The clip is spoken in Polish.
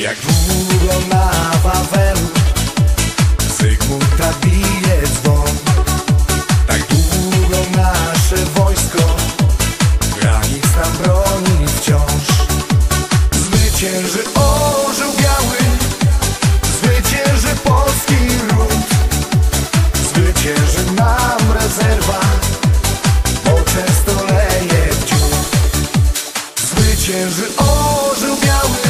Jak długo na Wawelu Zygmunta bije dzwon. Tak długo nasze wojsko Granic nam broni wciąż. Zwycięży orzeł biały Zwycięży polski ród. Zwycięży nam rezerwa Bo często leje w dziób. Zwycięży orzeł biały.